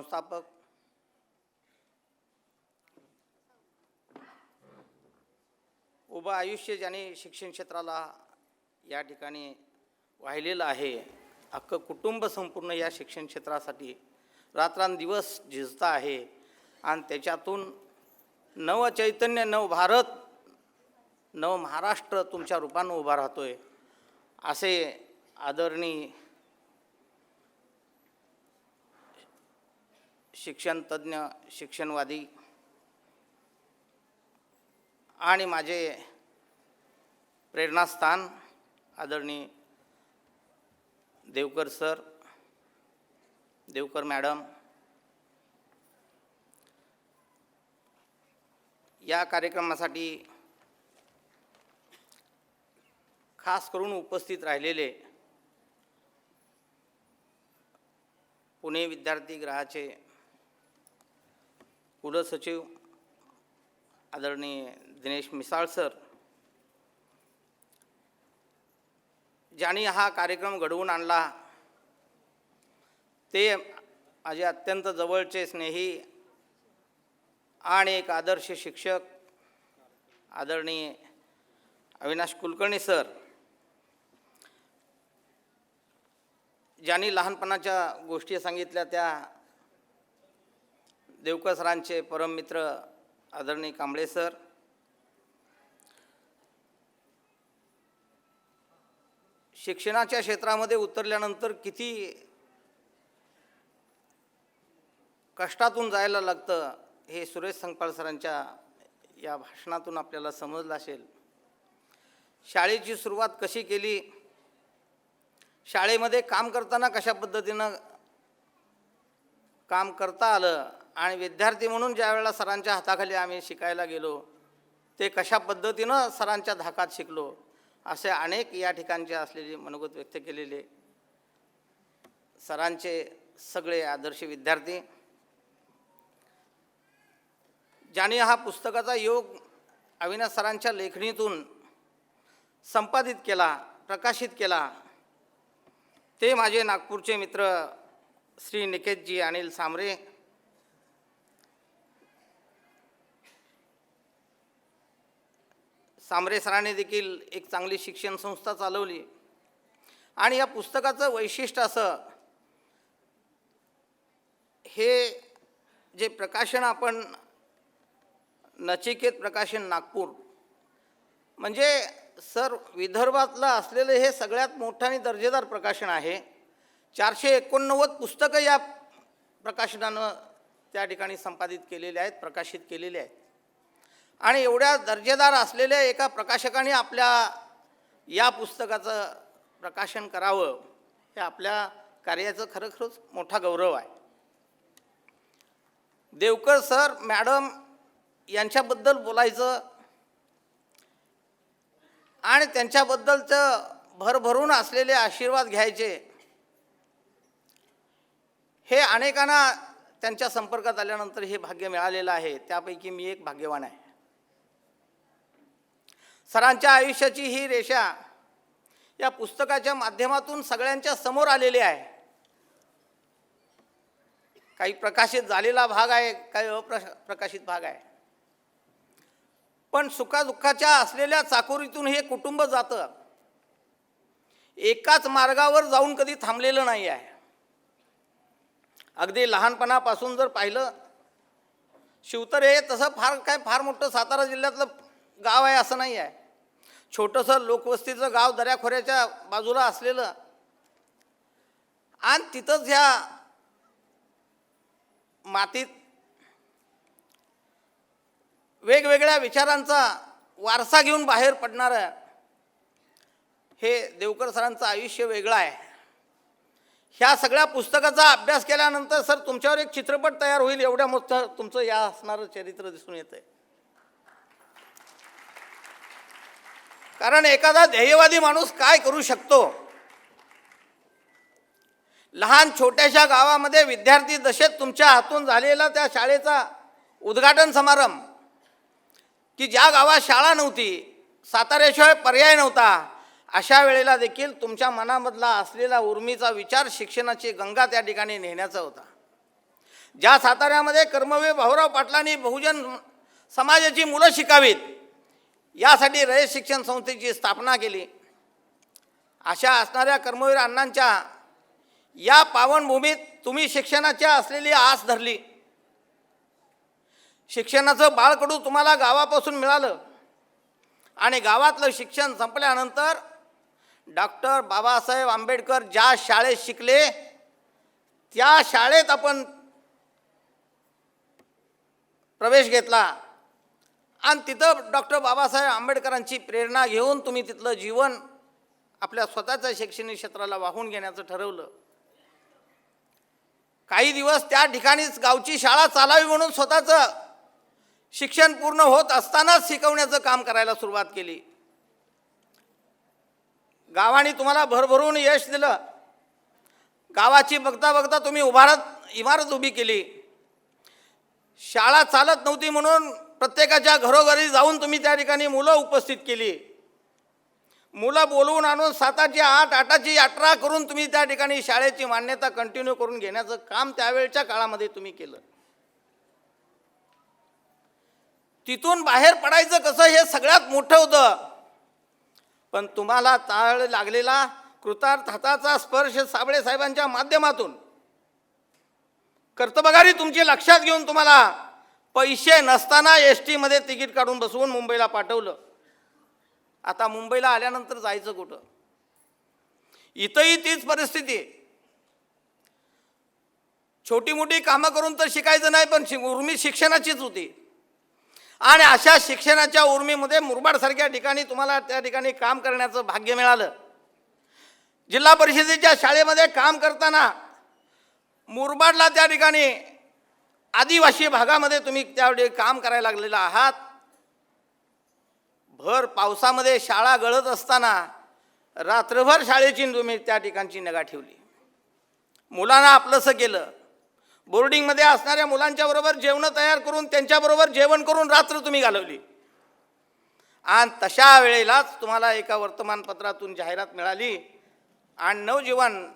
संस्थापक. उभं आयुष्य ज्याने शिक्षण क्षेत्राला या ठिकाणी वाहिलेलं आहे अख्खं कुटुंब संपूर्ण या शिक्षण क्षेत्रासाठी रात्रंदिवस झिजता आहे. आणि त्याच्यातून नव चैतन्य नव भारत नव महाराष्ट्र तुमच्या रूपानं उभा राहतो आहे असे आदरणीय शिक्षणतज्ज्ञ शिक्षणवादी आणि माझे प्रेरणास्थान आदरणीय देवकर सर देवकर मॅडम या कार्यक्रमासाठी खास करून उपस्थित राहिलेले पुणे विद्यार्थी ग्रहाचे कुलसचिव आदरणीय दिनेश मिसाळ सर ज्यांनी हा कार्यक्रम घडवून आणला ते माझे अत्यंत जवळचे स्नेही आणि एक आदर्श शिक्षक आदरणीय अविनाश कुलकर्णी सर ज्यांनी लहानपणाच्या गोष्टी सांगितल्या त्या देवकर सरांचे परममित्र आदरणीय कांबळे सर शिक्षणाच्या क्षेत्रामध्ये उतरल्यानंतर किती कष्टातून जायला लागतं हे सुरेश संकपाळ सरांच्या या भाषणातून आपल्याला समजलं असेल. शाळेची सुरुवात कशी केली? शाळेमध्ये काम करताना कशा पद्धतीनं काम करता आलं आणि विद्यार्थी म्हणून ज्या वेळेला सरांच्या हाताखाली आम्ही शिकायला गेलो ते कशा पद्धतीनं सरांच्या धाकात शिकलो असे अनेक या ठिकाणचे असलेले मनोगत व्यक्त केलेले सरांचे सगळे आदर्श विद्यार्थी. ज्याने हा पुस्तकाचा योग अविनाश सरांच्या लेखणीतून संपादित केला प्रकाशित केला ते माझे नागपूरचे मित्र श्री निकेतजी अनिल सामरे. सामरे सरांनी देखील एक चांगली शिक्षण संस्था चालवली. आणि या पुस्तकाचं वैशिष्ट्य असं हे जे प्रकाशन आपण नचिकेत प्रकाशन नागपूर म्हणजे सर विदर्भातलं असलेलं हे सगळ्यात मोठं आणि दर्जेदार प्रकाशन आहे. चारशे एकोणनव्वद पुस्तकं या प्रकाशनानं त्या ठिकाणी संपादित केलेले आहेत प्रकाशित केलेले आहेत. आणि एवढ्या दर्जेदार असलेल्या एका प्रकाशकाने आपल्या या पुस्तकाचं प्रकाशन करावं हे आपल्या कार्याचं खरोखरच मोठा गौरव आहे. देवकर सर मॅडम यांच्याबद्दल बोलायचं आणि त्यांच्याबद्दलचं भरभरून असलेले आशीर्वाद घ्यायचे हे अनेकांना त्यांच्या संपर्कात आल्यानंतर हे भाग्य मिळालेलं आहे. त्यापैकी मी एक भाग्यवान आहे. सरांच्या आयुष्याची ही रेषा या पुस्तकाच्या माध्यमातून सगळ्यांच्या समोर आलेली आहे. काही प्रकाशित झालेला भाग आहे काही अप्रकाशित प्रकाशित भाग आहे. पण सुखादुःखाच्या असलेल्या चाकोरीतून हे कुटुंब जातं. एकाच मार्गावर जाऊन कधी थांबलेलं नाही आहे. अगदी लहानपणापासून जर पाहिलं शिवतर हे तसं फार काय फार मोठं सातारा जिल्ह्यातलं गाव आहे असं नाही आहे. छोटंसं लोकवस्तीचं गाव दऱ्याखोऱ्याच्या बाजूला असलेलं आणि तिथंच ह्या मातीत वेगवेगळ्या विचारांचा वारसा घेऊन बाहेर पडणारं हे देवकर सरांचं आयुष्य वेगळं आहे. ह्या सगळ्या पुस्तकाचा अभ्यास केल्यानंतर सर तुमच्यावर एक चित्रपट तयार होईल एवढ्या मोठं तुमचं या असणारं चरित्र दिसून येतं आहे कारण एखादा ध्येयवादी माणूस काय करू शकतो? लहान छोट्याशा गावामध्ये विद्यार्थी दशेत तुमच्या हातून झालेला त्या शाळेचा उद्घाटन समारंभ की ज्या गावात शाळा नव्हती साताऱ्याशिवाय पर्याय नव्हता अशा वेळेला देखील तुमच्या मनामधला असलेला उर्मीचा विचार शिक्षणाची गंगा त्या ठिकाणी नेण्याचा होता. ज्या साताऱ्यामध्ये कर्मवीर भाऊराव पाटलांनी बहुजन समाजाची मुलं शिकावीत यासाठी रयत शिक्षण संस्थेची स्थापना केली. अशा असणाऱ्या कर्मवीर अण्णांच्या या पावनभूमीत तुम्ही शिक्षणाच्या असलेली आस धरली. शिक्षणाचं बाळकडू तुम्हाला गावापासून मिळालं आणि गावातलं शिक्षण संपल्यानंतर डॉक्टर बाबासाहेब आंबेडकर ज्या शाळेत शिकले त्या शाळेत आपण प्रवेश घेतला. आणि तिथं डॉक्टर बाबासाहेब आंबेडकरांची प्रेरणा घेऊन तुम्ही तिथलं जीवन आपल्या स्वतःच्या शैक्षणिक क्षेत्राला वाहून घेण्याचं ठरवलं. काही दिवस त्या ठिकाणीच गावची शाळा चालावी म्हणून स्वतःचं शिक्षण पूर्ण होत असतानाच शिकवण्याचं काम करायला सुरुवात केली. गावाने तुम्हाला भरभरून यश दिलं. गावाची बघता बघता तुम्ही उभारत इमारत उभी केली. शाळा चालत नव्हती म्हणून प्रत्येकाच्या घरोघरी जाऊन तुम्ही त्या ठिकाणी मुलं उपस्थित केली. मुलं बोलवून आणून साताची आठ आठाची यात्रा करून तुम्ही त्या ठिकाणी शाळेची मान्यता कंटिन्यू करून घेण्याचं काम त्यावेळच्या काळामध्ये तुम्ही केलं. तिथून बाहेर पडायचं कसं हे सगळ्यात मोठं होतं. पण तुम्हाला ताळ लागलेला कृतार्थ हाताचा स्पर्श साबळे साहेबांच्या माध्यमातून. कर्तबगारी तुमची लक्षात घेऊन तुम्हाला पैसे नसताना एस टीमध्ये तिकीट काढून बसवून मुंबईला पाठवलं. आता मुंबईला आल्यानंतर जायचं कुठं? इथंही तीच परिस्थिती. आहे. छोटी मोठी कामं करून तर शिकायचं नाही पण शि- उर्मी शिक्षणाचीच होती. आणि अशा शिक्षणाच्या उर्मीमध्ये मुरबाडसारख्या ठिकाणी तुम्हाला त्या ठिकाणी काम करण्याचं भाग्य मिळालं. जिल्हा परिषदेच्या शाळेमध्ये काम करताना मुरबाडला त्या ठिकाणी आदिवासी भागामध्ये तुम्ही त्यावेळी काम करायला लागलेला आहात. भर पावसामध्ये शाळा गळत असताना रात्रभर शाळेची तुम्ही त्या ठिकाणची निगा ठेवली. मुलांना आपलंसं केलं. बोर्डिंगमध्ये असणाऱ्या मुलांच्या बरोबर जेवणं तयार करून त्यांच्याबरोबर जेवण करून रात्र तुम्ही घालवली. आणि तशा वेळेलाच तुम्हाला एका वर्तमानपत्रातून जाहिरात मिळाली. आणि नवजीवन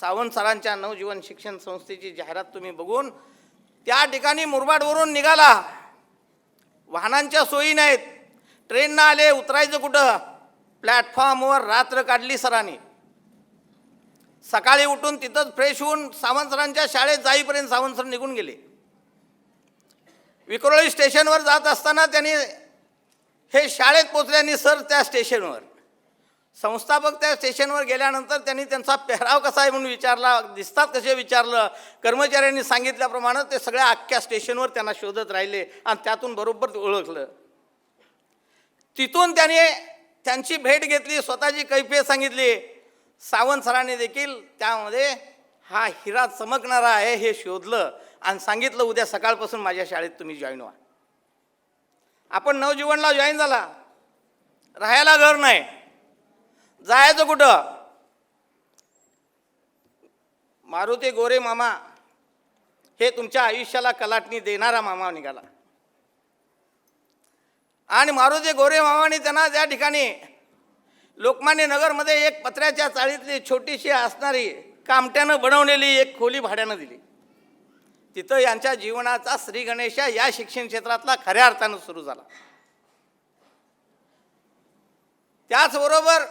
सावंत सरांच्या नवजीवन शिक्षण संस्थेची जाहिरात तुम्ही बघून त्या ठिकाणी मुरबाडवरून निघाला. वाहनांच्या सोयी नाहीत. ट्रेननं आले उतरायचं कुठं? प्लॅटफॉर्मवर रात्र काढली सरांनी. सकाळी उठून तिथंच फ्रेश होऊन सावंतसरांच्या शाळेत जाईपर्यंत सावंतसर निघून गेले. विक्रोळी स्टेशनवर जात असताना त्यांनी हे शाळेत पोचल्याने सर त्या स्टेशनवर. संस्थापक त्या स्टेशनवर गेल्यानंतर त्यांनी त्यांचा पेहराव कसा आहे म्हणून विचारला दिसतात कसे विचारलं कर्मचाऱ्यांनी सांगितल्याप्रमाणे ते सगळ्या अख्ख्या स्टेशनवर त्यांना शोधत राहिले आणि त्यातून बरोबर ओळखलं. तिथून त्याने त्यांची भेट घेतली स्वतःची कैफियत सांगितली. सावंत सरांनी देखील त्यामध्ये हा हिरा चमकणारा आहे हे शोधलं आणि सांगितलं उद्या सकाळपासून माझ्या शाळेत तुम्ही जॉईन व्हा. आपण नवजीवनला जॉईन झाला. राहायला घर नाही. जायचं कुठं? मारुती गोरे मामा हे तुमच्या आयुष्याला कलाटणी देणारा मामा निघाला. आणि मारुती गोरे मामाने त्यांना त्या ठिकाणी लोकमान्य नगरमध्ये एक पत्र्याच्या चाळीतली छोटीशी असणारी कामट्यानं बनवलेली एक खोली भाड्यानं दिली. तिथं यांच्या जीवनाचा श्री गणेशा या शिक्षण क्षेत्रातला खऱ्या अर्थानं सुरू झाला. त्याचबरोबर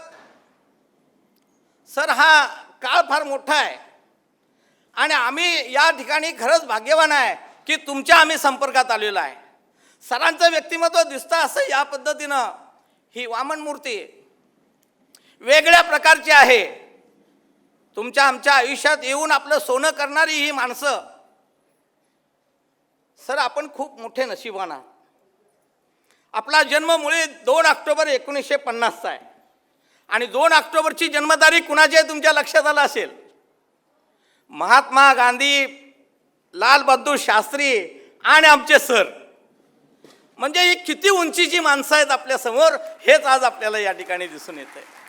सर हा काळ फार मोठा आहे आणि आम्ही या ठिकाणी खरंच भाग्यवान आहे की तुमच्या आम्ही संपर्कात आलेलो आहे. सरांचं व्यक्तिमत्व दिसतं असं या पद्धतीनं ही वामन मूर्ती वेगळ्या प्रकारची आहे. तुमच्या आमच्या आयुष्यात येऊन आपलं सोनं करणारी ही माणसं सर आपण खूप मोठे नशिबान. आहात आपला जन्म मुळे दोन ऑक्टोबर एकोणीसशे पन्नासचा आहे. आणि दोन ऑक्टोबरची जन्मतारीख कुणाची आहे तुमच्या लक्षात आलं असेल? महात्मा गांधी लाल बहादूर शास्त्री आणि आमचे सर. म्हणजे ही किती उंचीची माणसं आहेत आपल्यासमोर हेच आज आपल्याला या ठिकाणी दिसून येत आहे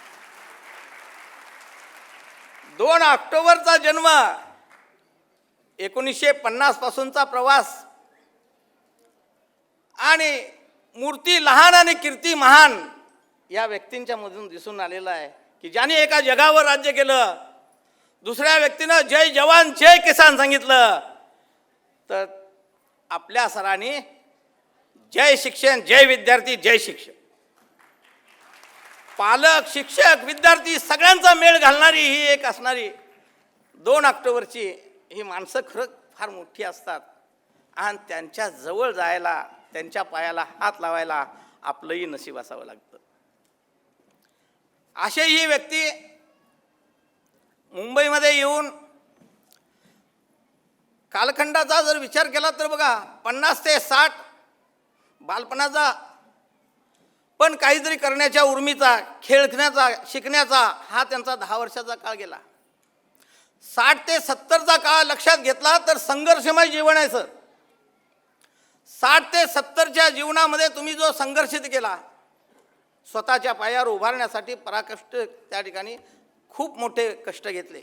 दोन ऑक्टोबरचा जन्म एकोणीसशे पन्नासपासूनचा प्रवास. आणि मूर्ती लहान आणि कीर्ती महान या व्यक्तींच्या मधून दिसून आलेला आहे की ज्याने एका जगावर राज्य केलं. दुसऱ्या व्यक्तीनं जय जवान जय किसान सांगितलं. तर आपल्या सरांनी जय शिक्षण जय विद्यार्थी जय शिक्षण पालक शिक्षक विद्यार्थी सगळ्यांचा मेळ घालणारी ही एक असणारी दोन ऑक्टोबरची ही माणसं खरं फार मोठी असतात. आणि त्यांच्या जवळ जायला त्यांच्या पायाला हात लावायला आपलंही नशीब असावं लागतं. असे ही व्यक्ती मुंबईमध्ये येऊन कालखंडाचा जर विचार केला तर बघा पन्नास ते साठ बालपणाचा पण काहीतरी करण्याच्या उर्मीचा खेळण्याचा शिकण्याचा हा त्यांचा दहा वर्षाचा काळ गेला. साठ ते सत्तरचा काळ लक्षात घेतला तर संघर्षमय जीवन आहे सर. साठ ते सत्तरच्या जीवनामध्ये तुम्ही जो संघर्षित केला स्वतःच्या पायावर उभारण्यासाठी पराकष्ट त्या ठिकाणी खूप मोठे कष्ट घेतले.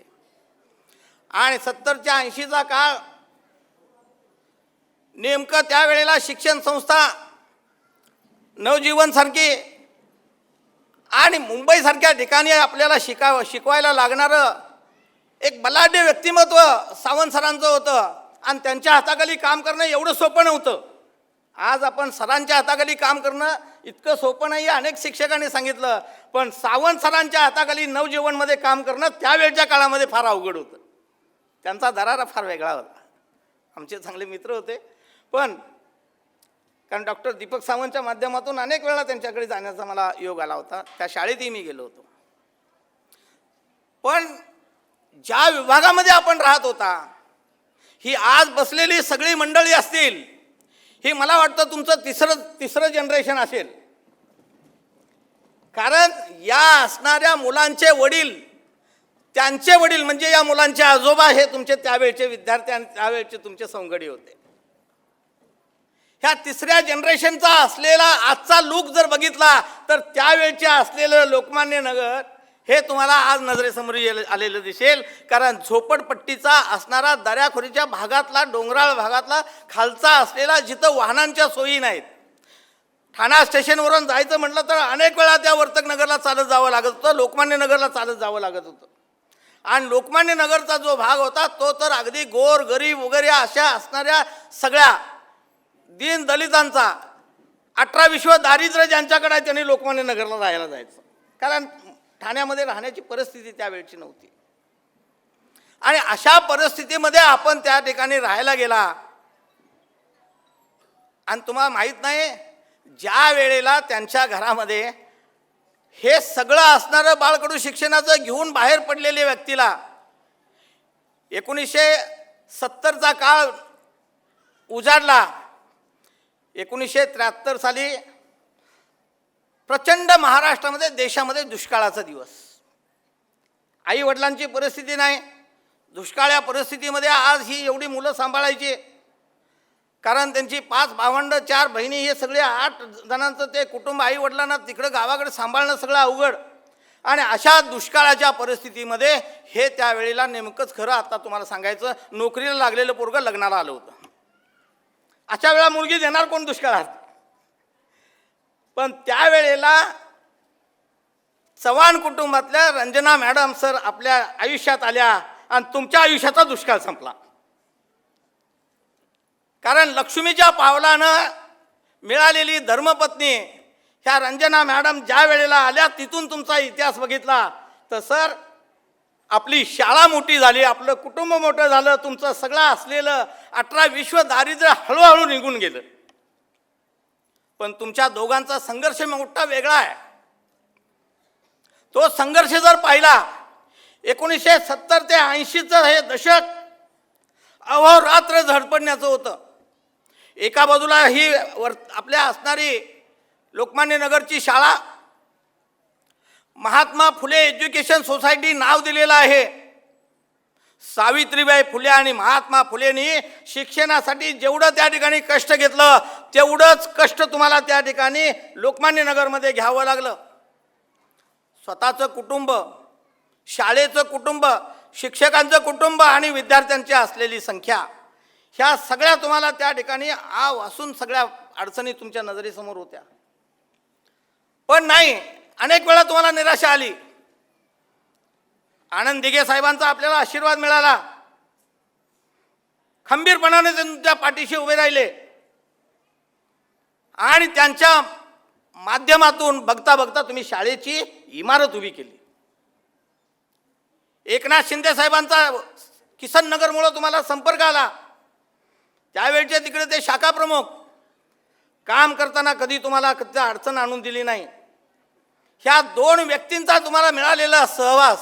आणि सत्तरच्या ऐंशीचा काळ नेमकं त्यावेळेला शिक्षण संस्था नवजीवनसारखी आणि मुंबईसारख्या ठिकाणी आपल्याला शिका शिकवायला लागणारं एक बलाढ्य व्यक्तिमत्व सावंत सरांचं होतं. आणि त्यांच्या हाताखाली काम करणं एवढं सोपं नव्हतं. आज आपण सरांच्या हाताखाली काम करणं इतकं सोपं नाही अनेक शिक्षकांनी सांगितलं पण सावंत सरांच्या हाताखाली नवजीवनमध्ये काम करणं त्यावेळच्या काळामध्ये फार अवघड होतं. त्यांचा दरारा फार वेगळा होता. आमचे चांगले मित्र होते. पण कारण डॉक्टर दीपक सावंतच्या माध्यमातून अनेक वेळा त्यांच्याकडे जाण्याचा मला योग आला होता. त्या शाळेतही मी गेलो होतो. पण ज्या विभागामध्ये आपण राहत होता ही आज बसलेली सगळी मंडळी असतील ही मला वाटतं तुमचं तिसरं तिसरं जनरेशन असेल. कारण या असणाऱ्या मुलांचे वडील त्यांचे वडील म्हणजे या मुलांचे आजोबा हे तुमचे त्यावेळचे विद्यार्थी आणि त्यावेळचे तुमचे संगडी होते. ह्या तिसऱ्या जनरेशनचा असलेला आजचा लूक जर बघितला तर त्यावेळचे असलेलं लोकमान्य नगर हे तुम्हाला आज नजरेसमोर आलेलं दिसेल. कारण झोपडपट्टीचा असणारा दऱ्याखोरीच्या भागातला डोंगराळ भागातला खालचा असलेला जिथं वाहनांच्या सोयी नाहीत. ठाणा स्टेशनवरून जायचं म्हटलं तर अनेक वेळा त्या वर्तक नगरला चालत जावं लागत होतं लोकमान्य नगरला चालत जावं लागत होतं. आणि लोकमान्य नगरचा जो भाग होता तो तर अगदी गोर गरीब वगैरे अशा असणाऱ्या सगळ्या दीन दलितांचा अठरा विश्व दारिद्र्य ज्यांच्याकडे आहे त्यांनी लोकमान्य नगरला राहायला जायचं. कारण ठाण्यामध्ये राहण्याची परिस्थिती त्यावेळची नव्हती. आणि अशा परिस्थितीमध्ये आपण त्या ठिकाणी राहायला गेला आणि तुम्हाला माहीत नाही ज्या वेळेला त्यांच्या घरामध्ये हे सगळं असणारं बाळकडू शिक्षणाचं घेऊन बाहेर पडलेल्या व्यक्तीला एकोणीसशे सत्तरचा काळ उजाडला एकोणीसशे त्र्याहत्तर साली प्रचंड महाराष्ट्रामध्ये देशामध्ये दुष्काळाचा दिवस. आई वडिलांची परिस्थिती नाही. दुष्काळ या परिस्थितीमध्ये आज ही एवढी मुलं सांभाळायची. कारण त्यांची पाच भावंड चार बहिणी हे सगळे आठ जणांचं ते कुटुंब आई वडिलांना तिकडं गावाकडे सांभाळणं सगळं अवघड. आणि अशा दुष्काळाच्या परिस्थितीमध्ये हे त्यावेळेला नेमकंच खरं आता तुम्हाला सांगायचं नोकरीला लागलेलं पोरगं लग्नाला आलं होतं. अशा वेळा मुलगी देणार कोण दुष्काळात? पण त्यावेळेला चव्हाण कुटुंबातल्या रंजना मॅडम सर आपल्या आयुष्यात आल्या आणि तुमच्या आयुष्याचा दुष्काळ संपला. कारण लक्ष्मीच्या पावलानं मिळालेली धर्मपत्नी ह्या रंजना मॅडम ज्या वेळेला आल्या तिथून तुमचा इतिहास बघितला तर सर आपली शाळा मोठी झाली आपलं कुटुंब मोठं झालं तुमचं सगळं असलेलं अठरा विश्व दारिद्र्य हळूहळू निघून गेलं. पण तुमच्या दोघांचा संघर्ष मोठा वेगळा आहे. तो संघर्ष जर पाहिला एकोणीसशे सत्तर ते ऐंशीचं हे दशक अहोरात्र झडपडण्याचं होतं. एका बाजूला ही वर आपल्या असणारी लोकमान्य नगरची शाळा महात्मा फुले एज्युकेशन सोसायटी नाव दिलेलं आहे. सावित्रीबाई फुले आणि महात्मा फुलेनी शिक्षणासाठी जेवढं त्या ठिकाणी कष्ट घेतलं तेवढंच कष्ट तुम्हाला त्या ठिकाणी लोकमान्य नगरमध्ये घ्यावं लागलं. स्वतःचं कुटुंब शाळेचं कुटुंब शिक्षकांचं कुटुंब आणि विद्यार्थ्यांची असलेली संख्या ह्या सगळ्या तुम्हाला त्या ठिकाणी आव असून सगळ्या अडचणी तुमच्या नजरेसमोर होत्या. पण नाही अनेक वेळा तुम्हाला निराशा आली. आनंद दिघे साहेबांचा आपल्याला आशीर्वाद मिळाला. खंबीरपणाने ते तुमच्या पाठीशी उभे राहिले. आणि त्यांच्या माध्यमातून बघता बघता तुम्ही शाळेची इमारत उभी केली. एकनाथ शिंदे साहेबांचा किसन नगरमुळं तुम्हाला संपर्क आला. त्यावेळचे तिकडे ते शाखा प्रमुख. काम करताना कधी तुम्हाला कधी अडचण आणून दिली नाही. ह्या दोन व्यक्तींचा तुम्हाला मिळालेला सहवास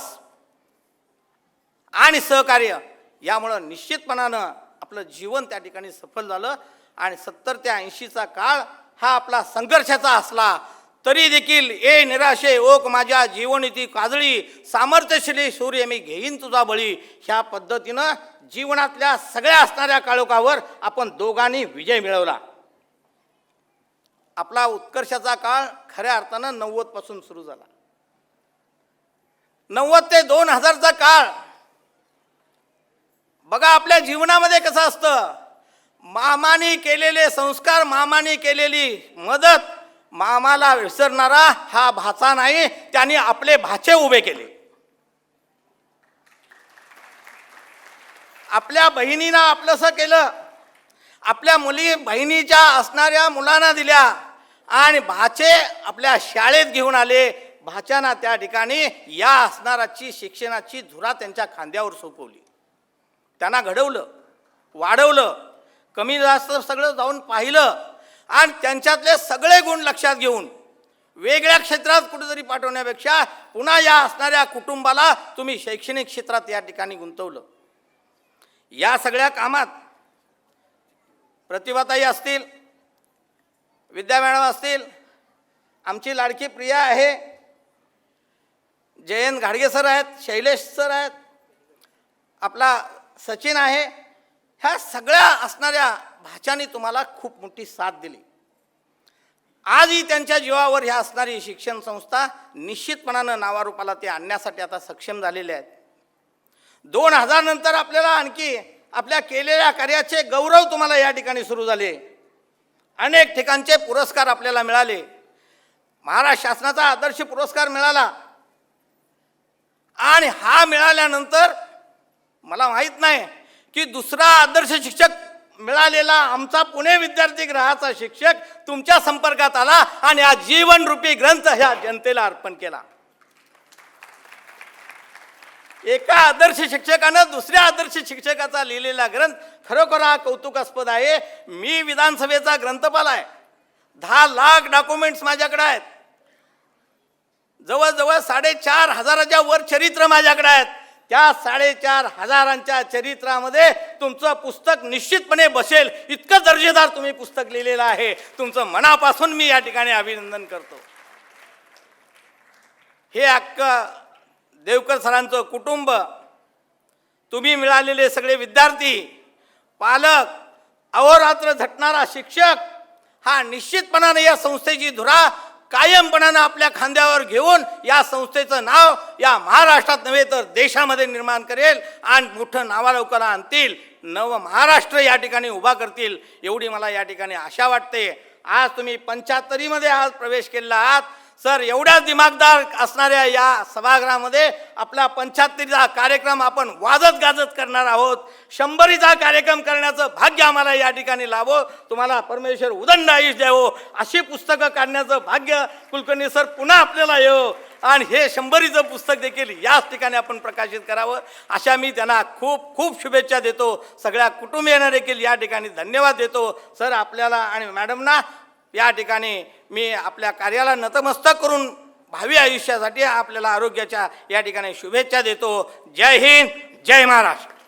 आणि सहकार्य यामुळं निश्चितपणानं आपलं जीवन त्या ठिकाणी सफल झालं. आणि सत्तर ते ऐंशीचा काळ हा आपला संघर्षाचा असला तरी देखील ए निराशे ओक माझ्या जीवनीती काजळी सामर्थ्यशिली सूर्य मी घेईन तुझा बळी. ह्या पद्धतीनं जीवनातल्या सगळ्या असणाऱ्या काळोखावर आपण दोघांनी विजय मिळवला. आपला उत्कर्षाचा काळ खऱ्या अर्थानं नव्वदपासून सुरू झाला. नव्वद ते दोन हजारचा काळ. बघा आपल्या जीवनामध्ये कसं असतं? मामानी केलेले संस्कार मामाने केलेली मदत मामाला विसरणारा हा भाचा नाही त्यांनी आपले भाचे उभे केले. आपल्या बहिणीनं आपलंसं केलं. आपल्या मुली बहिणीच्या असणाऱ्या मुलांना दिल्या. आणि भाचे आपल्या शाळेत घेऊन आले. भाच्यांना त्या ठिकाणी या असणाराची शिक्षणाची धुरा त्यांच्या खांद्यावर सोपवली. त्यांना घडवलं वाढवलं कमी जास्त सगळं जाऊन पाहिलं आणि त्यांच्यातले सगळे गुण लक्षात घेऊन वेगळ्या क्षेत्रात कुठेतरी पाठवण्यापेक्षा पुन्हा या असणाऱ्या कुटुंबाला तुम्ही शैक्षणिक क्षेत्रात या ठिकाणी गुंतवलं. या सगळ्या कामात प्रतिभाताई असतील विद्या मॅडम असतील आमची लाडकी प्रिया आहे. जयंत घाडगे सर आहेत शैलेश सर आहेत आपला सचिन आहे. ह्या सगळ्या असणाऱ्या भाषांनी तुम्हाला खूप मोठी साथ दिली. आजही त्यांच्या जीवावर ह्या असणारी शिक्षण संस्था निश्चितपणानं नावारूपाला ते आणण्यासाठी आता सक्षम झालेले आहेत. दोन हजार नंतर आपल्याला आणखी आपल्या केलेल्या कार्याचे गौरव तुम्हाला या ठिकाणी सुरू झाले. अनेक ठिकाणचे पुरस्कार आपल्याला मिळाले. महाराष्ट्र शासनाचा आदर्श पुरस्कार मिळाला. आणि हा मिळाल्यानंतर मला माहीत नाही की दुसरा आदर्श शिक्षक मिळालेला आमचा पुणे विद्यार्थी ग्रहाचा शिक्षक तुमच्या संपर्कात आला आणि हा जीवनरूपी ग्रंथ ह्या जनतेला अर्पण केला. एका आदर्श शिक्षकानं दुसऱ्या आदर्श शिक्षकाचा लिहिलेला ग्रंथ खरोखर हा कौतुकास्पद आहे. मी विधानसभेचा ग्रंथपाल आहे. दहा लाख डॉक्युमेंट्स माझ्याकडे आहेत. जवळजवळ साडेचार हजाराच्या वर चरित्र माझ्याकडे आहेत. त्या साडेचार हजारांच्या चरित्रामध्ये तुमचं पुस्तक निश्चितपणे बसेल. इतकं दर्जेदार तुम्ही पुस्तक लिहिलेलं आहे. तुमचं मनापासून मी या ठिकाणी अभिनंदन करतो. हे अक्क देवकर सरांचं कुटुंब तुम्ही मिळालेले सगळे विद्यार्थी पालक अहोरात्र झटणारा शिक्षक हा निश्चितपणाने या संस्थेची धुरा कायमपणानं आपल्या खांद्यावर घेऊन या संस्थेचं नाव या महाराष्ट्रात नव्हे तर देशामध्ये निर्माण करेल आणि मोठं नावालौकाला आणतील. नव महाराष्ट्र या ठिकाणी उभा करतील एवढी मला या ठिकाणी आशा वाटते. आज तुम्ही पंच्याहत्तरीमध्ये आज प्रवेश केलेला आहात. सर एवढ्या दिमागदार असणाऱ्या या सभागृहामध्ये आपला पंच्याहत्तरीचा कार्यक्रम आपण वाजत गाजत करणार आहोत. शंभरीचा कार्यक्रम करण्याचं भाग्य आम्हाला या ठिकाणी लाभो. तुम्हाला परमेश्वर उदंड आयुष द्यावो. अशी पुस्तकं काढण्याचं भाग्य कुलकर्णी सर पुन्हा आपल्याला येवो. आणि हे शंभरीचं पुस्तक देखील याच ठिकाणी आपण प्रकाशित करावं. अशा मी त्यांना खूप खूप शुभेच्छा देतो. सगळ्या कुटुंबियांना देखील या ठिकाणी धन्यवाद देतो. सर आपल्याला आणि मॅडमना या ठिकाणी मी आपल्या कार्याला नतमस्तक करून भावी आयुष्यासाठी आपल्याला आरोग्याच्या या ठिकाणी शुभेच्छा देतो. जय हिंद जय महाराष्ट्र.